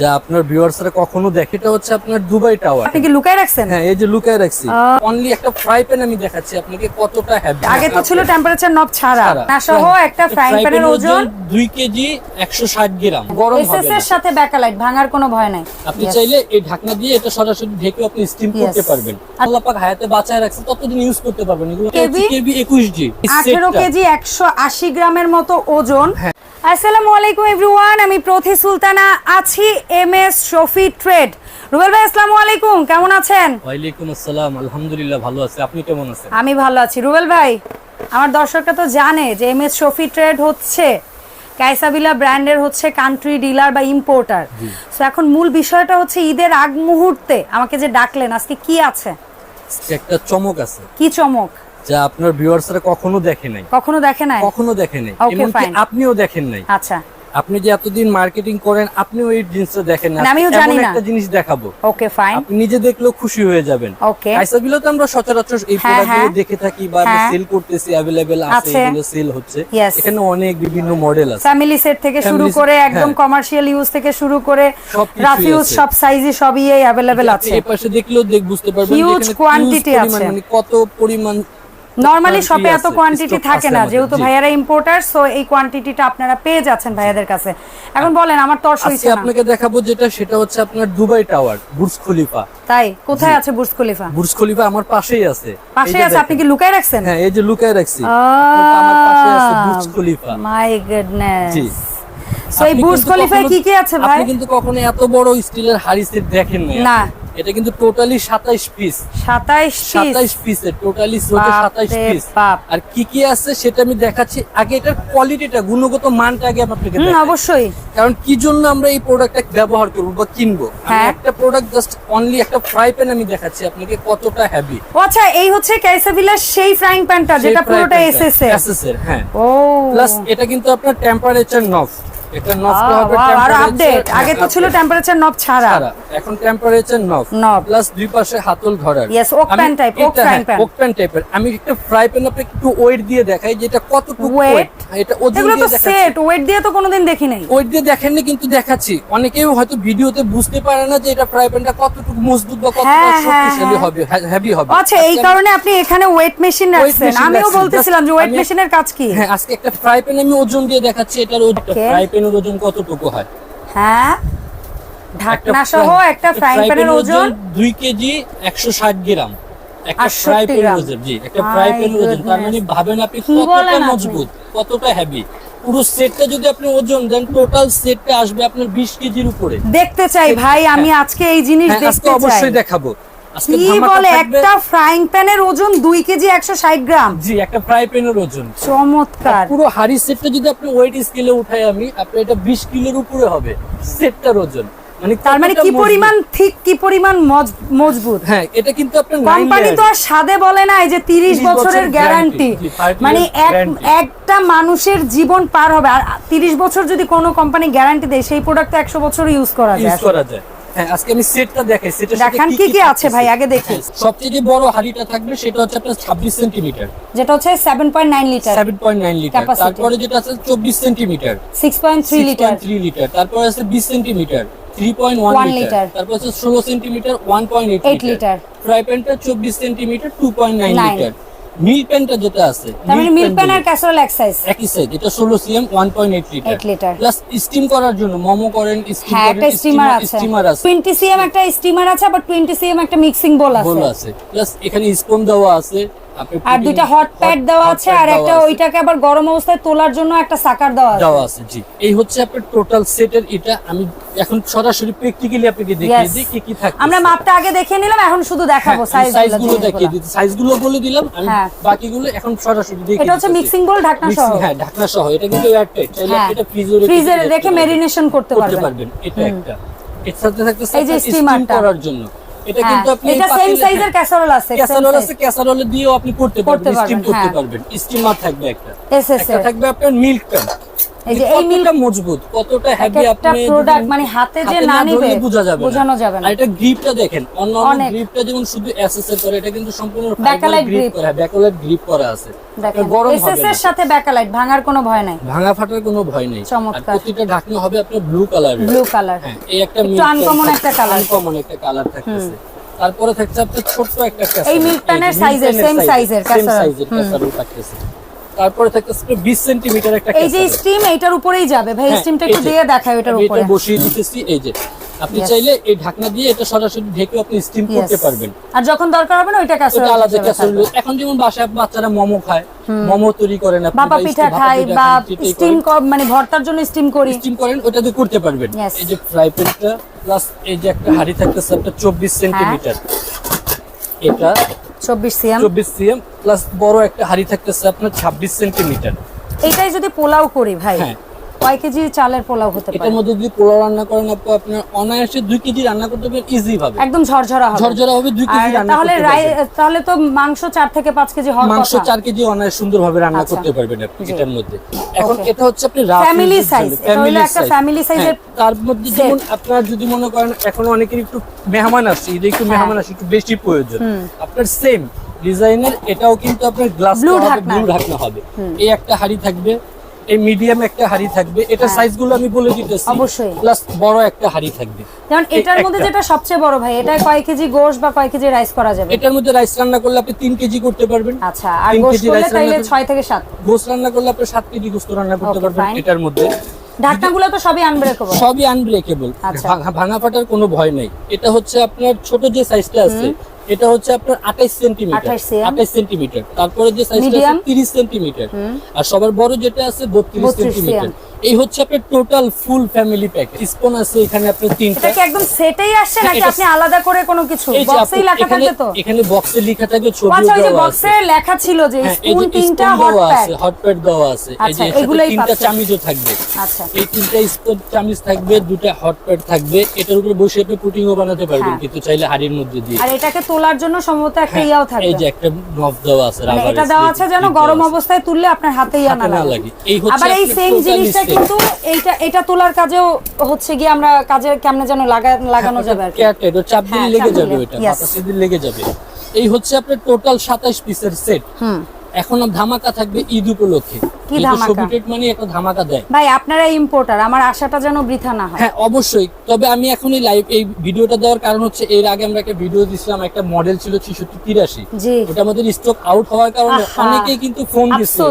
যা আপনার ভিউয়ার্সরা কখনো দেখে এটা হচ্ছে আপনার দুবাই টাওয়ার। আপনি কি লুকায় রাখছেন? হ্যাঁ এই যে লুকায় রাখছি। অনলি একটা ফ্রাই প্যান আমি দেখাচ্ছি আপনাকে কতটা হ্যাভি আগে তো ছিল টেম্পারেচার নব ছাড়া। না সহ একটা ফ্রাইং প্যানের ওজন দুই কেজি একশো ষাট গ্রাম। গরম হবে এসএস এর। সাথে ব্যাকালাইট ভাঙার কোনো ভয় নাই। আপনি চাইলে এই ঢাকনা দিয়ে এটা সরাসরি ঢেকে আপনি স্টিম করতে পারবেন। আল্লাহ পাক হায়াতে বাঁচায় রাখছে ততদিন ইউজ করতে পারবেন। এগুলো? কেবি একুশ জি। আঠেরো কেজি একশো আশি গ্রামের মতো ওজন। হ্যাঁ। আসসালামু আলাইকুম এভরিওয়ান আমি প্রথি সুলতানা আছি M S Shafi trade. Rubel ভাই আসসালামু আলাইকুম। কেমন আছেন? ওয়ালাইকুম আসসালাম। আলহামদুলিল্লাহ ভালো আছে। আপনি কেমন আছেন? আমি ভালো আছি। রুবেল ভাই আমার দর্শকরা তো জানে যে এম এস শফি ট্রেড হচ্ছে কাইসাবিলা ব্র্যান্ডের হচ্ছে কান্ট্রি ডিলার বা ইম্পোর্টার সো এখন মূল বিষয়টা হচ্ছে ঈদের আগ মুহূর্তে আমাকে যে ডাকলেন আজকে কি আছে? একটা চমক আছে। কি চমক? যা আপনার ভিউয়ার্সরা কখনো দেখে নাই কখনো দেখে নাই কখনো দেখে নাই Okay, এমনকি fine. আপনিও দেখেন নাই আচ্ছা আপনি যে এতদিন মার্কেটিং করেন আপনিও এই জিনিসটা দেখেন না না, আমিও আজকে জানি এমন না। একটা জিনিস দেখাবো ওকে ফাইন আপনি নিজে দেখলেও খুশি হয়ে যাবেন ওকে আইসাবিলো তো আমরা সচরাচর এই হ্যাঁ, প্রোডাক্টগুলো হ্যাঁ। দেখে থাকি বা আমরা হ্যাঁ। সেল করতেছি अवेलेबल আছে আছে। এগুলো সেল হচ্ছে Yes. এখানে অনেক বিভিন্ন মডেল আছে ফ্যামিলি সেট থেকে শুরু Family set, করে একদম হ্যাঁ। কমার্শিয়াল ইউজ থেকে শুরু করে সবকিছুই রাফিউজ আছে। সব সাইজে সবই অ্যাভেলেবেল আছে এই পাশে দেখলেও দেখ বুঝতে পারবেন যে Huge এখানে quantity huge পরিমাণ, আছে। মানে কত পরিমাণ নরমালি শপে এত কোয়ান্টিটি থাকে না যেহেতু ভাইয়ারা ইম্পোর্টার সো এই কোয়ান্টিটিটা আপনারা পেয়ে যাচ্ছেন ভাইয়াদের কাছে। এখন বলেন আমার তর আজকে সইছে না। আপনাকে দেখাবো যেটা সেটা হচ্ছে আপনার দুবাই টাওয়ার বুর্জ খলিফা। তাই? কোথায় আছে বুর্জ খলিফা? বুর্জ খলিফা আমার পাশেই আছে। পাশেই আছে আপনি কি লুকায় রাখছেন? হ্যাঁ এই যে লুকায় রাখছি। আমার পাশে আছে বুর্জ খলিফা। মাই গুডনেস জি। সো এই বুর্জ খলিফায় কি কি আছে ভাই? আপনি কিন্তু কখনো এত বড় স্টিলের হাড়ি সেট দেখেন না। এটা কিন্তু টোটালি 27 পিস 27 পিস 27 পিসের টোটালি সেটে 27 পিস আর কি কি আছে সেটা আমি দেখাচ্ছি। আগে এটার কোয়ালিটিটা গুণগত মানটা আগে আপনাকে দেখাই। অবশ্যই। কারণ কি জন্য আমরা এই প্রোডাক্টটা ব্যবহার করব বা কিনবো? হ্যাঁ। একটা প্রোডাক্ট জাস্ট অনলি একটা ফ্রাই প্যান আমি দেখাচ্ছি আপনাকে কতটা হেভি আচ্ছা এই হচ্ছে ক্যাসাবিলার সেই ফ্রাইং প্যানটা যেটা পুরোটা এসএস এর। হ্যাঁ। ও। প্লাস এটা কিন্তু আপনার টেম্পারেচার নফ এটা হবে আর আপডেট আগে তো হ্যাঁ, ছিল টেম্পারেচার নব ছাড়া। এখন টেম্পারেচার। প্লাস দুই পাশে হাতল oak pan type, oak frying pan। Wok pan টাইপের আমি একটা ফ্রাই প্যান আপনাকে একটু ওয়েট দিয়ে দেখাই যে এটা কতটুকু ওয়েট এটা ওজন দিয়ে দেখাচ্ছি। সেট ওয়েট দিয়ে তো কোনোদিন দেখি নাই ওয়েট দিয়ে দেখেননি কিন্তু দেখাচ্ছি। অনেকেও হয়তো ভিডিওতে বুঝতে পারে না যে এটা ফ্রাই প্যানটা কতটুকু মজবুত বা কতটা হ্যাঁ, হ্যাঁ, শক্তিশালী হ্যাঁ। হবে হেভি হবে। আচ্ছা এই কারণে আপনি এখানে ওয়েট মেশিন রাখছেন। আমিও বলতেছিলাম যে ওয়েট মেশিনের কাজ কি? হ্যাঁ আজকে একটা ফ্রাই প্যান আমি ওজন দিয়ে দেখাচ্ছি এটার ওজন ফ্রাই প্যানের ওজন কতটুকু হয়? হ্যাঁ ঢাকনা সহ একটা ফ্রাইং প্যানের ওজন দুই কেজি একশো ষাট গ্রাম। একটা ফ্রাই প্যানের ওজন জি একটা ফ্রাই প্যানের ওজন তার মানে ভাবেন আপনি কতটা মজবুত কতটা হেভি পুরো সেটটা যদি আপনি ওজন দেন টোটাল সেটটা আসবে আপনার বিশ কেজির উপরে। দেখতে চাই ভাই আমি আজকে এই জিনিস হ্যাঁ দেখতে চাই। অবশ্যই দেখাবো। কি বলে? একটা ফ্রাইং প্যানের ওজন দুই কেজি একশো ষাট গ্রাম। জি একটা ফ্রাই প্যানের ওজন। চমৎকার। পুরো হাড়ি সেটটা যদি আপনি ওয়েট স্কেলে উঠাই আমি আপনার এটা বিশ কিলোর উপরে হবে সেটটার ওজন। মানে তার মানে কি মজবুত। পরিমাণ ঠিক কি পরিমাণ মজবুত? হ্যাঁ এটা কিন্তু আপনার কোম্পানি তো আর সাদে বলে না এই যে তিরিশ 30 বছরের গ্যারান্টি 30 মানে এক একটা মানুষের জীবন পার হবে। আর তিরিশ বছর যদি কোনো কোম্পানি গ্যারান্টি দেয় সেই প্রোডাক্ট একশো বছর ইউজ করা যায় ইউজ করা যায়। হ্যাঁ আজকে আমি সেটটা দেখাই। সেটা দেখান কি কি আছে ভাই আগে দেখি। সবচেয়ে বড় হাড়িটা থাকবে সেটা হচ্ছে আপনার ছাব্বিশ সেন্টিমিটার। যেটা হচ্ছে seven point nine litre seven point nine litre Capacity। তারপরে যেটা আছে চব্বিশ centimetre. Six point three litre three litre তারপরে আছে বিশ centimetre three point one litre তারপর আছে ষোলো centimetre one point eight litre fry প্যানটা চব্বিশ centimetre two point nine litre মিল প্যানটা যেটা আছে মিল মানে মিল্ক প্যান আর ক্যাসরোল এক সাইজ একই সাইজ এটা ষোলো CM one point eight litre plus steam করার জন্য মোমো করেন স্টিম হ্যাঁ করেন একটা স্টিমার আছে। স্টিমার আছে। টোয়েন্টি সিএম একটা স্টিমার আছে আবার টোয়েন্টি সিএম একটা মিক্সিং বোল বল আছে আছে। প্লাস এখানে স্পুন দেওয়া আছে। আর দুইটা হট প্যাড দেওয়া আছে আর একটা ওইটাকে আবার গরম অবস্থায় তোলার জন্য একটা সাকার দেওয়া আছে। দেওয়া আছে জি। এই হচ্ছে আপনার টোটাল সেটের এটা। আমি এখন সরাসরি প্র্যাকটিক্যালি আপনাকে দেখিয়ে দিই কি কি থাকে আমরা মাপটা আগে দেখে নিলাম এখন শুধু দেখাবো সাইজ সাইজ দেখিয়ে দিতে সাইজগুলো বলে দিলাম আমি হ্যাঁ। বাকিগুলো এখন সরাসরি দেখিয়ে এটা হচ্ছে মিক্সিং বোল ঢাকনা সহ। হ্যাঁ ঢাকনা সহ। এটা কিন্তু এয়ারটাইট চাইলে হ্যাঁ। এটা ফ্রিজে ফ্রিজে রেখে মেরিনেশন করতে করতে পারবেন। পারবেন এটা একটা। এর সাথে থাকতেছে এই যে আপনার steam steamer টা। করার জন্য। এটা হ্যাঁ কিন্তু আপনি এটা সেম সাইজের ক্যাসারোল আছে ক্যাসারোল আছে ক্যাসারোল দিয়েও আপনি করতে পারবেন স্টিম করতে হ্যাঁ। পারবেন। স্টিমার থাকবে একটা। একটা থাকবে আপনার মিল্ক প্যান এই যে এই মিল মজবুত কতটা হেভি আপনি প্রোডাক্ট মানে হাতে যে না নিবে বোঝা যাবে বোঝানো যাবে না। আর এটা গ্রিপটা দেখেন অন্য গ্রিপটা যেমন শুধু এসএসএর করে এটা কিন্তু সম্পূর্ণ Bakelite গ্রিপ করা ব্যাকলাইট গ্রিপ করা আছে। দেখেন এটা গরম হবে এসএস এর সাথে ব্যাকালাইট ভাঙার কোনো ভয় নাই। ভাঙা ফাটার কোনো ভয় নেই। আর চমৎকার। প্রতিটা ঢাকনা হবে আপনার ব্লু কালারের ব্লু কালার এই একটা একটু একটা। আনকমন একটা কালার থাকতেছে। তারপরে থাকছে আপনার ছোট্ট একটা। এই size এর casserole থাকতেছে। তারপরে থাকতেছে আপনার 20 সেন্টিমিটার একটা এই যে স্টিম এইটার উপরেই যাবে ভাই হ্যাঁ, স্টিমটা একটু যে, দিয়ে দেখায় ওটার আমি উপরে। এটা বসিয়ে দিতেছি এই যে। আপনি চাইলে এই ঢাকনা দিয়ে এটা সরাসরি ঢেকে আপনি স্টিম করতে পারবেন। আর যখন দরকার হবে না ওইটা ক্যাসারোল আলাদা ক্যাসারোল। এখন যেমন বাসায় বাচ্চারা মোমো খায় মোমো তৈরি করেন আপনি ভাপা বা পিঠা খাই বা স্টিম। মানে ভর্তার জন্য স্টিম করি। স্টিম করেন ওটা দিয়ে করতে পারবেন। এই যে ফ্রাই প্যানটা প্লাস এই যে একটা হাঁড়ি থাকতেছে আপনার চব্বিশ হ্যাঁ। সেন্টিমিটার এটা চব্বিশ সিএম চব্বিশ সিএম প্লাস বড় একটা হাঁড়ি থাকতেছে আপনার ছাব্বিশ সেন্টিমিটার। এইটাই যদি পোলাও করি ভাই হ্যাঁ। কয় কেজি চালের পোলাও হতে পারে? এটার মধ্যে যদি পোলাও রান্না করেন আপু আপনার অনায়াসে দুই কেজি রান্না করতে পারবেন ইজি ভাবে। একদম ঝরঝরা হবে। ঝরঝরা হবে দুই কেজি রান্না তাহলে তাহলে তো মাংস চার থেকে পাঁচ কেজি হওয়ার মাংস কথা। চার কেজি অনায়াস সুন্দর ভাবে রান্না আচ্ছা। করতে পারবেন আপনি এটার মধ্যে। এখন এটা হচ্ছে আপনি এটা হলো family একটা হ্যাঁ, এর তার মধ্যে যেমন আপনার যদি মনে করেন এখন অনেকের একটু মেহমান আসছে ঈদে একটু হ্যাঁ। মেহমান আসছে একটু বেশি প্রয়োজন। আপনার সেম ডিজাইনের এটাও কিন্তু আপনার গ্লাস। ব্লু ঢাকনা। হবে। এই একটা হাড়ি থাকবে এই মিডিয়াম একটা হাড়ি থাকবে এটা সাইজগুলো আমি বলে দিতেছি হ্যাঁ। অবশ্যই। প্লাস বড় একটা হাড়ি থাকবে। যেমন এটার মধ্যে যেটা সবচেয়ে বড় ভাই এটা কয় কেজি গোশ বা কয় কেজি রাইস করা যাবে? এটার মধ্যে রাইস রান্না করলে আপনি তিন কেজি করতে পারবেন। আচ্ছা আর গোশ করলে রান্না ছয় থেকে সাত। গোস রান্না করলে আপনি সাত কেজি গোস্ত রান্না করতে পারবেন এটার মধ্যে। ঢাকনাগুলো তো সবই আনব্রেকেবল সবই আনব্রেকেবল আচ্ছা। ভাঙা ফাটার কোনো ভয় নাই। এটা হচ্ছে আপনার ছোট যে সাইজটা আছে এটা হচ্ছে আপনার আঠাইশ সেন্টিমিটার। 28 cm আঠাইশ সেন্টিমিটার। তারপরে যে সাইজটা আছে তিরিশ সেন্টিমিটার। আর সবার বড় যেটা আছে বত্রিশ 32 সেন্টিমিটার। এই হচ্ছে আপনার total full family pack spoon আছে এখানে আপনার তিনটা। এটা কি একদম সেটেই আসছে হ্যাঁ, নাকি আপনি আলাদা করে কোনো কিছু? বক্সেই লেখা থাকবে তো? এখানে বক্সে লেখা থাকে ছবি আচ্ছা ওই যে দেওয়া আছে। বক্সে লেখা ছিল যে হ্যাঁ, স্পুন তিনটা হট প্যাক আছে হট প্যাড দেওয়া আছে। এই আচ্ছা, যে এগুলোই তিনটা। চামিচও থাকবে। আচ্ছা। এই তিনটা স্পুন চামিচ থাকবে দুটা হট প্যাড থাকবে। এটার উপরে বসে আপনি পুটিংও বানাতে পারবেন হ্যাঁ। কিন্তু চাইলে হাড়ির মধ্যে দিয়ে। আর এটাকে তোলার জন্য সম্ভবত একটা ইয়াও থাকে এই যে একটা নব দেওয়া আছে রাবার এটা এর দেওয়া আছে যেন গরম অবস্থায় তুললে আপনার হাতে ইয়া না লাগে। এই হচ্ছে আবার এই সেম জিনিসটা কিন্তু এইটা এটা তোলার কাজেও হচ্ছে গিয়ে আমরা কাজে কেমনে যেন লাগা- লাগানো যাবে আর কি। এটা চাপ দিলে হ্যাঁ, লেগে যাবে এটা. বাতাসে দিলে লেগে যাবে। এই হচ্ছে আপনার টোটাল 27 পিসের সেট হুম। এখন ধামাকা থাকবে ঈদ উপলক্ষে। কি ধামাকা? মানে একটা ধামাকা দেয়। ভাই আপনারা ইম্পোর্টার আমার আশাটা যেন বৃথা না হয়। হ্যাঁ অবশ্যই। তবে আমি এখন এই লাইভ এই ভিডিওটা দেওয়ার কারণ হচ্ছে এর আগে আমরা একটা ভিডিও দিছিলাম একটা মডেল ছিল ছিষট্টি তিরাশি। ওটা আমাদের স্টক আউট হওয়ার কারণে অনেকেই কিন্তু ফোন দিচ্ছে।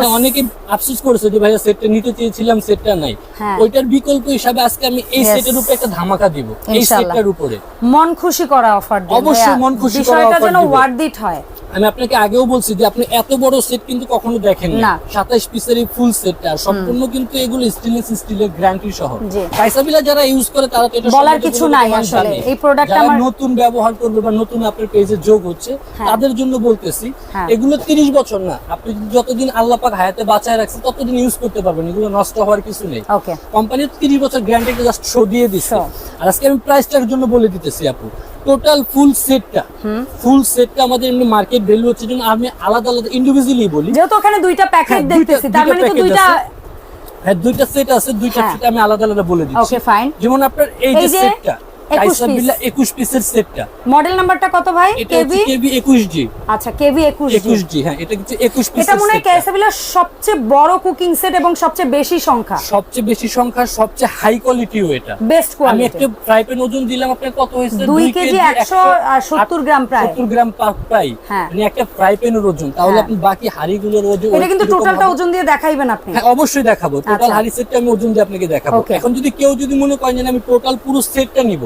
হ্যাঁ, অনেকে আফসোস করেছে যে ভাইয়া সেটটা নিতে চেয়েছিলাম সেটটা নাই। হ্যাঁ। ওইটার বিকল্প হিসাবে আজকে আমি এই. সেটের উপরে একটা ধামাকা দিব এই। সেটটার উপরে। মন খুশি করা অফার অবশ্যই মন খুশি করা বিষয়টা যেন ওয়ার্ড ইট হয়। আমি আপনাকে আগেও বলছি যে আপনি এত বড় সেট কিন্তু কখনো দেখেন না। সাতাইশ পিসের এই ফুল সেটটা সম্পূর্ণ কিন্তু এগুলো স্টেনলেস স্টিলের গ্যারান্টি সহ। জি। কাইসাবিলা যারা ইউজ করে তারা তো এটা বলার কিছু নাই আসলে। এই যারা আমার- নতুন ব্যবহার করবে বা নতুন আপনার পেজে যোগ হচ্ছে হ্যাঁ। তাদের জন্য বলতেছি হ্যাঁ। এগুলো তিরিশ বছর না। আপনি যতদিন আল্লাহ পাক হায়াতে বাঁচায় রাখছে ততদিন ইউজ করতে পারবেন। এগুলো নষ্ট হওয়ার কিছু নেই। ওকে কোম্পানি তিরিশ বছর গ্যারান্টি জাস্ট শো দিয়ে Show। আর আজকে আমি প্রাইসটার জন্য বলে দিতেছি আপু। টোটাল ফুল সেটটা ফুল সেটটা আমাদের এমনি মার্কেট ভ্যালু হচ্ছে জন্য আমি আলাদা আলাদা ইন্ডিভিজুয়ালি বলি। যেহেতু ওখানে দুইটা প্যাকেট হ্যাঁ, দুইটা- দেখতেছি তার মানে তো দুইটা হ্যাঁ দুইটা সেট আছে দুইটা হ্যাঁ। সেট আমি আলাদা আলাদা বলে দিচ্ছি। ওকে ফাইন যেমন আপনার এই যে সেটটা 21 কাইসা piece। বিল্লা 21 পিসের সেটটা মডেল নাম্বারটা কত ভাই? এটা হচ্ছে কেভি কেবি 21G আচ্ছা কেভি 21 21G হ্যাঁ এটা হচ্ছে 21 এটা মনে হয় সেটটা সবচেয়ে বড় কুকিং সেট এবং সবচেয়ে বেশি সংখ্যা। সবচেয়ে বেশি সংখ্যা সবচেয়ে হাই কোয়ালিটিও এটা। বেস্ট আমি একটা ফ্রাই প্যান ওজন দিলাম আপনার কত হয়েছে? দুই কেজি একশো আর সত্তর গ্রাম প্রায়। গ্রাম প্রায়। হ্যাঁ। মানে একটা ফ্রাই প্যানের ওজন। তাহলে হ্যাঁ। আপনি বাকি হাড়িগুলোর ওজন এটা কিন্তু টোটালটা ওজন দিয়ে দেখাইবেন আপনি। হ্যাঁ অবশ্যই দেখাবো। টোটাল আচ্ছা। হাড়ি সেটটা আমি ওজন দিয়ে আপনাকে দেখাবো। এখন যদি কেউ যদি মনে করেন যে আমি টোটাল পুরো সেটটা নিব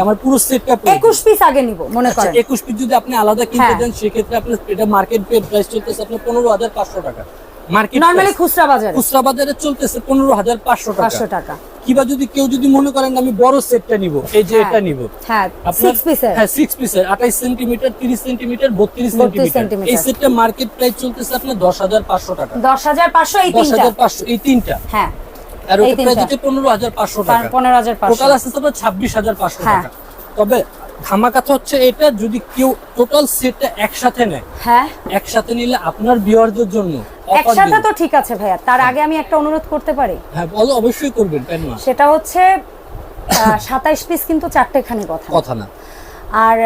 আমার পুরো সেটটা একুশ পিস আগে নিব মনে করেন। একুশ পিস যদি আপনি আলাদা কিনতে হ্যাঁ। দেন সেক্ষেত্রে আপনার এটা মার্কেট প্রাইস চলতেছে আপনার পনেরো হাজার পাঁচশো টাকা। মার্কেট নর্মালি খুচরা বাজারে। খুচরা বাজারে চলতেছে পনেরো হাজার পাঁচশো টাকা। পাঁচশো টাকা। কিবা যদি কেউ যদি মনে করেন আমি বড় সেটটা নিব এই যে হ্যাঁ। এটা নিব। হ্যাঁ আপনার- সিক্স পিসের হ্যাঁ সিক্স পিসের আঠাইশ সেন্টিমিটার তিরিশ সেন্টিমিটার বত্রিশ 32 সেন্টিমিটার সেন্টিমিটার। এই সেটটা মার্কেট প্রাইস চলতেছে আপনার দশ হাজার পাঁচশো টাকা। দশ হাজার পাঁচশো এই তিনটা। হাজার পাঁচশো এই তিনটা। হ্যাঁ। আর ওটা প্রাইস তিনটা। হচ্ছে পনেরো হাজার পাঁচশো টাকা। পনেরো হাজার পাঁচশো। টোটাল আপনার হাজার পাঁচশো হ্যাঁ। টাকা। তবে হচ্ছে এটা যদি কেউ টোটাল সেটটা একসাথে নেয় হ্যাঁ। একসাথে নিলে আপনার বিয়ারদের জন্য একসাথে তো ঠিক আছে ভাইয়া। তার আগে আমি একটা অনুরোধ করতে পারি? হ্যাঁ বলো অবশ্যই করবেন সেটা হচ্ছে সাতাইশ পিস কিন্তু চারটেখানি কথা। কথা না। আর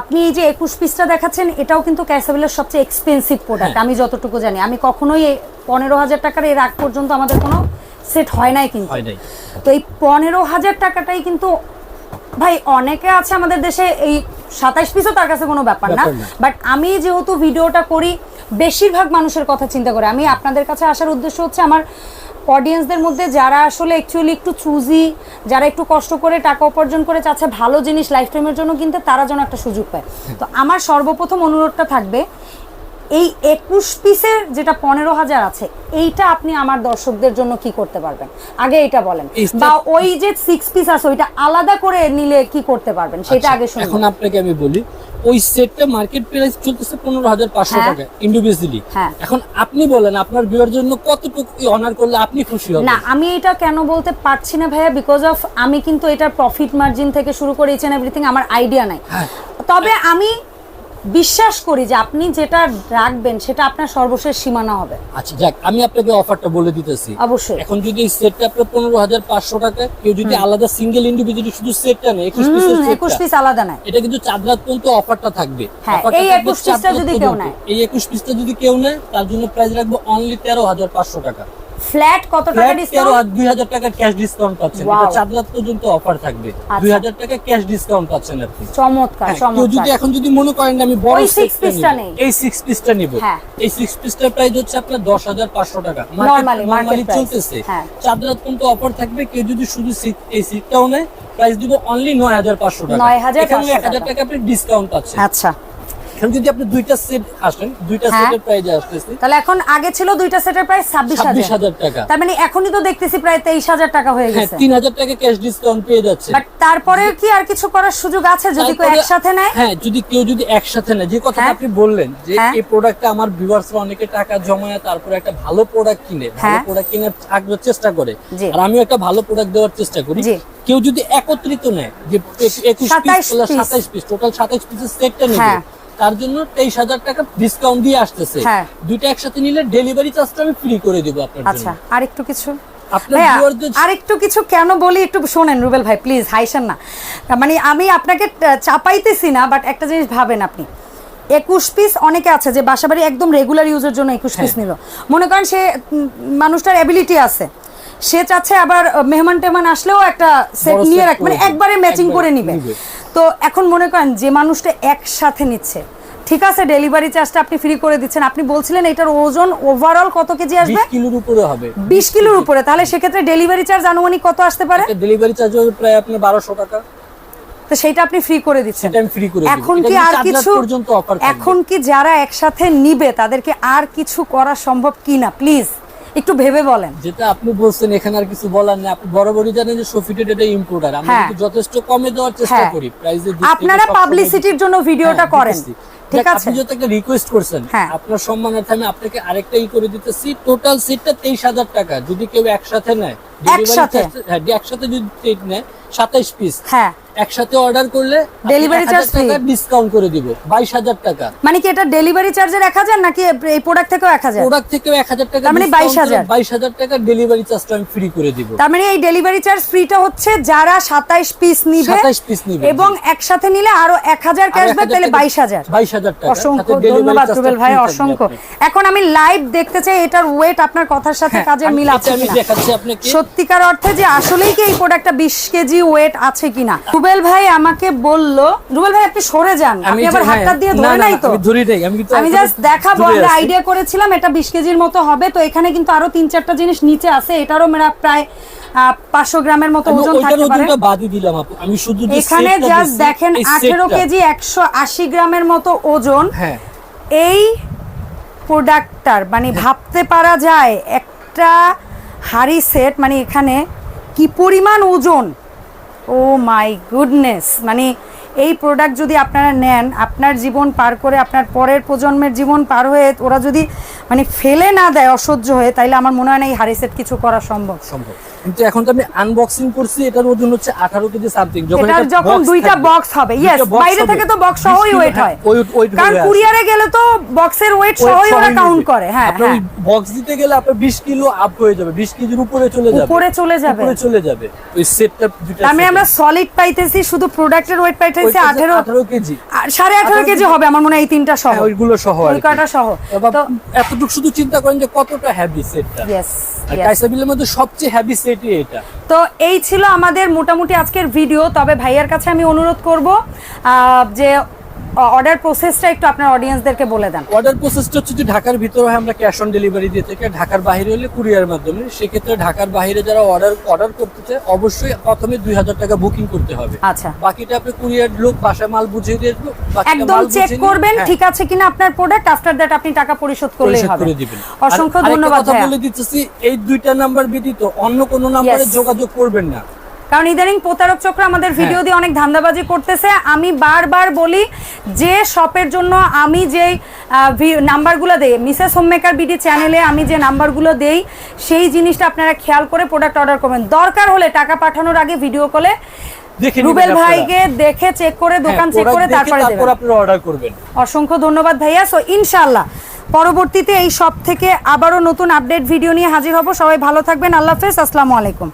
আপনি এই যে একুশ পিসটা দেখাচ্ছেন এটাও কিন্তু ক্যাসাবেলের সবচেয়ে এক্সপেন্সিভ প্রোডাক্ট হ্যাঁ। আমি যতটুকু জানি। আমি কখনোই পনেরো হাজার টাকার এর আগ পর্যন্ত আমাদের কোনো সেট হয় নাই কিন্তু। হয় তো এই পনেরো হাজার টাকাটাই কিন্তু ভাই অনেকে আছে আমাদের দেশে এই সাতাইশ পিসও তার কাছে কোনো ব্যাপার না। বাট আমি যেহেতু ভিডিওটা করি বেশিরভাগ মানুষের কথা চিন্তা করে। আমি আপনাদের কাছে আসার উদ্দেশ্য হচ্ছে আমার অডিয়েন্সদের মধ্যে যারা আসলে অ্যাকচুয়ালি একটু চুজি যারা একটু কষ্ট করে টাকা উপার্জন করে চাচ্ছে ভালো জিনিস লাইফ টাইমের জন্য কিনতে তারা যেন একটা সুযোগ পায়। তো আমার সর্বপ্রথম অনুরোধটা থাকবে এই একুশ পিসের যেটা পনেরো হাজার আছে এইটা আপনি আমার দর্শকদের জন্য কি করতে পারবেন? আগে এটা বলেন। বা ওই যে সিক্স পিস আছে ওইটা আলাদা করে নিলে কি করতে পারবেন? সেটা আচ্ছা, আগে শুনুন। এখন আপনাকে আমি বলি ওই সেটটা মার্কেট প্রাইস চলতেছে পনেরো হাজার পাঁচশো হ্যাঁ। টাকা ইন্ডিভিজুয়ালি হ্যাঁ। এখন আপনি বলেন আপনার বিয়ের জন্য কতটুকু অনার করলে আপনি খুশি হবেন? না আমি এটা কেন বলতে পারছি না ভাইয়া? বিকজ অফ আমি কিন্তু এটার প্রফিট মার্জিন থেকে শুরু করে ইচ এভরিথিং আমার আইডিয়া নাই। হ্যাঁ। তবে আমি বিশ্বাস করি যে আপনি যেটা রাখবেন সেটা আপনার সর্বশেষ সীমানা হবে। আচ্ছা যাক আমি আপনাকে অফারটা বলে দিতেছি। অবশ্যই। এখন যদি এই সেটটা আপনার পনেরো হাজার পাঁচশো টাকা কেউ যদি আলাদা সিঙ্গেল ইন্ডিভিজুয়ালি শুধু সেটটা নেই একুশ হুম, একুশ পিস আলাদা নাই এটা কিন্তু চাঁদ রাত পর্যন্ত অফারটা থাকবে। হ্যাঁ, এই 21 পিসটা যদি কেউ। নেয়। এই একুশ পিসটা যদি কেউ নেয় তার জন্য প্রাইস রাখব অনলি তেরো হাজার পাঁচশো টাকা। ফ্ল্যাট কত টাকা ডিসকাউন্ট দুই হাজার টাকা ক্যাশ ডিসকাউন্ট পাচ্ছেন। এটা চাঁদ রাত পর্যন্ত অফার থাকবে। আচ্ছা। দুই হাজার টাকা ক্যাশ ডিসকাউন্ট পাচ্ছেন আপনি। চমৎকার হ্যাঁ, কেউ যদি এখন যদি মনে করেন আমি বড় ওই six সেটটা piece-টা নিবো, নেই। এই সিক্স পিসটা নিব। এই সিক্স পিসটার প্রাইস হচ্ছে আপনার দশ হাজার পাঁচশো টাকা। Normally, market চলতেছে। হ্যাঁ। চাঁদ রাত পর্যন্ত অফার থাকবে। কেউ যদি শুধু এই সিটটাও নেয় প্রাইস দিব অনলি নয় হাজার পাঁচশো টাকা। 9,500 এক হাজার টাকা। টাকা আপনি ডিসকাউন্ট পাচ্ছেন। আচ্ছা। এখন যদি আপনি দুইটা সেট আসেন দুইটা হ্যাঁ। সেটের প্রাইজে আসতেছে তাহলে এখন আগে ছিল দুইটা সেটের প্রাইস ছাব্বিশ ছাব্বিশ হাজার হাজার টাকা তার মানে এখনই তো দেখতেছি প্রায় তেইশ হাজার টাকা হয়ে হ্যাঁ গেছে তিন হাজার টাকা ক্যাশ ডিসকাউন্ট পেয়ে যাচ্ছে বাট তারপরে কি আর কিছু করার সুযোগ আছে যদি কেউ একসাথে নেয় হ্যাঁ যদি কেউ যদি একসাথে নেয় যে কথা হ্যাঁ। আপনি বললেন যে হ্যাঁ। এই প্রোডাক্টটা আমার ভিউয়ার্সরা অনেকে টাকা জমায় তারপরে একটা ভালো প্রোডাক্ট কিনে ভালো হ্যাঁ। প্রোডাক্ট কেনার আগ্রহ চেষ্টা করে আর আমিও একটা ভালো প্রোডাক্ট দেওয়ার চেষ্টা করি। কেউ যদি একত্রিত নেয় যে একুশ পিস। সাতাইশ পিস টোটাল সাতাইশ পিসের সেটটা নেবে হ্যাঁ। তার জন্য তেইশ হাজার টাকা ডিসকাউন্ট দিয়ে আসতেছে। হ্যাঁ। দুইটা একসাথে নিলে ডেলিভারি চার্জটা আমি ফ্রি করে দিব আপনার আচ্ছা আর একটু কিছু আরেকটু কিছু কেন বলি একটু শোনেন রুবেল ভাই প্লিজ হাইসেন না। মানে আমি আপনাকে চাপাইতেছি না বাট একটা জিনিস ভাবেন আপনি। একুশ পিস অনেকে আছে যে বাসাবাড়ি একদম রেগুলার ইউজের জন্য একুশ পিস হ্যাঁ। নিল। মনে করেন সে মানুষটার অ্যাবিলিটি আছে। সে চাচ্ছে আবার মেহমান টেহমান আসলেও একটা সেট নিয়ে set রাখ মানে একবারে ম্যাচিং করে নিবে। তো এখন মনে করেন যে মানুষটা একসাথে নিচ্ছে। ঠিক আছে ডেলিভারি চার্জটা আপনি ফ্রি করে দিচ্ছেন। আপনি বলছিলেন এটার ওজন ওভারঅল কত কেজি আসবে? বিশ কিলোর উপরে হবে। বিশ কিলোর উপরে। তাহলে সেক্ষেত্রে ডেলিভারি চার্জ আনুমানিক কত আসতে পারে? ডেলিভারি চার্জ প্রায় আপনার বারোশো টাকা। তো সেইটা আপনি ফ্রি করে দিচ্ছেন। সেটা ফ্রি করে এখন কি আর কিছু পর্যন্ত অফার এখন কি যারা একসাথে নিবে তাদেরকে আর কিছু করা সম্ভব কি না প্লিজ একটু ভেবে বলেন যেটা আপনি বলছেন এখানে আর কিছু বলার নেই আপনি বরাবরই জানেন যে সফিটেড এটা ইম্পোর্টার আমরা হ্যাঁ। কিন্তু যথেষ্ট কমে দেওয়ার চেষ্টা হ্যাঁ। করি প্রাইজে আপনারা পাবলিসিটির জন্য ভিডিওটা করেন ঠিক আছে আপনি যেটা একটা রিকোয়েস্ট করছেন হ্যাঁ। আপনার সম্মানার্থে আমি আপনাকে আরেকটাই ই করে দিতেছি টোটাল সিটটা তেইশ হাজার টাকা যদি কেউ একসাথে নেয় একসাথে? হ্যাঁ একসাথে যদি সেট নেয় সাতাইশ পিস হ্যাঁ। একসাথে অর্ডার করলে free? টাকা ডিসকাউন্ট করে দিব বাইশ হাজার টাকা। মানে কি এটা ডেলিভারি চার্জের এক হাজার নাকি এই প্রোডাক্ট থেকেও এক হাজার? প্রোডাক্ট থেকেও এক হাজার টাকা তার মানে 22,000 বাইশ হাজার। টাকা ডেলিভারি চার্জটা আমি ফ্রি করে দিব। তার মানে এই ডেলিভারি চার্জ ফ্রিটা হচ্ছে যারা সাতাইশ পিস নিবে 27 piece নিবে, এবং একসাথে নিলে আরও এক হাজার ক্যাশব্যাক তাহলে বাইশ হাজার। বাইশ হাজার টাকা। অসংখ্য ধন্যবাদ রুবেল ভাই অসংখ্য। এখন আমি লাইভ দেখতে চাই এটার ওয়েট আপনার কথার সাথে হ্যাঁ, কাজের মিল আছে আমি দেখাচ্ছি আপনাকে। সত্যিকার অর্থে যে আসলেই কি এই প্রোডাক্টটা বিশ কেজি ওয়েট আছে কিনা? রুবেল ভাই আমাকে বলল রুবেল ভাই আপনি সরে যান। আপনি আবার হ্যাঁ, হাতটা দিয়ে ধরে নাই তো? আমি জাস্ট দেখাবো আমরা আইডিয়া করেছিলাম এটা বিশ কেজির মতো হবে তো এখানে কিন্তু আরও তিন চারটা জিনিস নিচে আছে এটারও মেরা প্রায় পাঁচশো গ্রামের মতো ওজন থাকতে পারে। দিলাম আমি শুধু এখানে জাস্ট দেখেন এই আঠেরো সেটটা। কেজি একশো আশি গ্রামের মতো ওজন। হ্যাঁ। এই প্রোডাক্টটার মানে ভাবতে পারা যায় একটা হাড়ি সেট মানে এখানে কি পরিমাণ ওজন? Oh my goodness. মানে এই প্রোডাক্ট যদি আপনারা নেন, আপনার জীবন পার করে আপনার পরের প্রজন্মের জীবন পার হয়ে ওরা যদি মানে ফেলে না দেয়, অসহ্য হয়ে, তাইলে আমার মনে হয় না এই হারিসেট কিছু করা সম্ভব। সম্ভব। কিন্তু এখন তো আমি আনবক্সিং করছি এটার ওজন হচ্ছে আঠারো কেজি সামথিং এটার যখন দুইটা বক্স হবে ইয়েস বাইরে থেকে তো বক্স সহই ওয়েট হয় কারণ কুরিয়ারে গেলে তো বক্সের ওয়েট সহই ওরা কাউন্ট করে হ্যাঁ হ্যাঁ। বক্স দিতে গেলে আপনার বিশ কিলো আপ হয়ে যাবে বিশ কেজির উপরে চলে যাবে। উপরে চলে যাবে। উপরে চলে যাবে। ওই সেটটা তার মানে আমরা সলিড পাইতেছি শুধু প্রোডাক্টের ওয়েট পাইতেছি আঠেরো আঠারো কেজি। সাড়ে আঠারো কেজি হবে আমার মনে হয় এই তিনটা সহ। হ্যাঁ, ওইগুলো সহ আর সহ। তো এতটুকু শুধু চিন্তা করেন যে কতটা হেভি সেটটা ইয়েস আর কাইসাবিলের মধ্যে সবচেয়ে হেভি সেটই এটা। তো এই ছিল আমাদের মোটামুটি আজকের ভিডিও। তবে ভাইয়ার কাছে আমি অনুরোধ করব যে অর্ডার প্রসেসটা একটু আপনার অডিয়েন্সদেরকে বলে দেন। অর্ডার প্রসেসটা হচ্ছে যে ঢাকার ভিতরে হয় আমরা ক্যাশ অন ডেলিভারি দিয়ে থাকি ঢাকার বাইরে হলে কুরিয়ার মাধ্যমে। সেক্ষেত্রে ঢাকার বাইরে যারা অর্ডার অর্ডার করতে চায় অবশ্যই প্রথমে দুই হাজার টাকা বুকিং করতে হবে। আচ্ছা। বাকিটা আপনি কুরিয়ার লোক বাসায় মাল বুঝিয়ে দিয়ে একদম চেক করবেন হ্যাঁ, ঠিক আছে কিনা আপনার প্রোডাক্ট আফটার দ্যাট আপনি টাকা পরিশোধ করলেই পরিশোধ হবে। অসংখ্য ধন্যবাদ কথা বলে দিতেছি এই দুইটা নাম্বার ব্যতীত অন্য কোনো নাম্বারে যোগাযোগ করবেন না। কারণ ইদানিং প্রতারক চক্র আমাদের ভিডিও হ্যাঁ। দিয়ে অনেক ধান্দাবাজি করতেছে। আমি বারবার বলি যে শপের জন্য আমি যেই নাম্বারগুলো দেই মিসেস হোমমেকার বিডি চ্যানেলে আমি যে নাম্বারগুলো দেই সেই জিনিসটা আপনারা খেয়াল করে প্রোডাক্ট অর্ডার করবেন। দরকার হলে টাকা পাঠানোর আগে ভিডিও কলে রুবেল ভাইকে দেখে চেক করে হ্যাঁ, দোকান চেক করে তারপরে আপনারা অর্ডার করবেন। অসংখ্য ধন্যবাদ ভাইয়া। সো ইনশাল্লাহ পরবর্তীতে এই সব থেকে আবারও নতুন আপডেট ভিডিও নিয়ে হাজির হব। সবাই ভালো থাকবেন। আল্লাহ হাফেজ। আসসালামু আলাইকুম।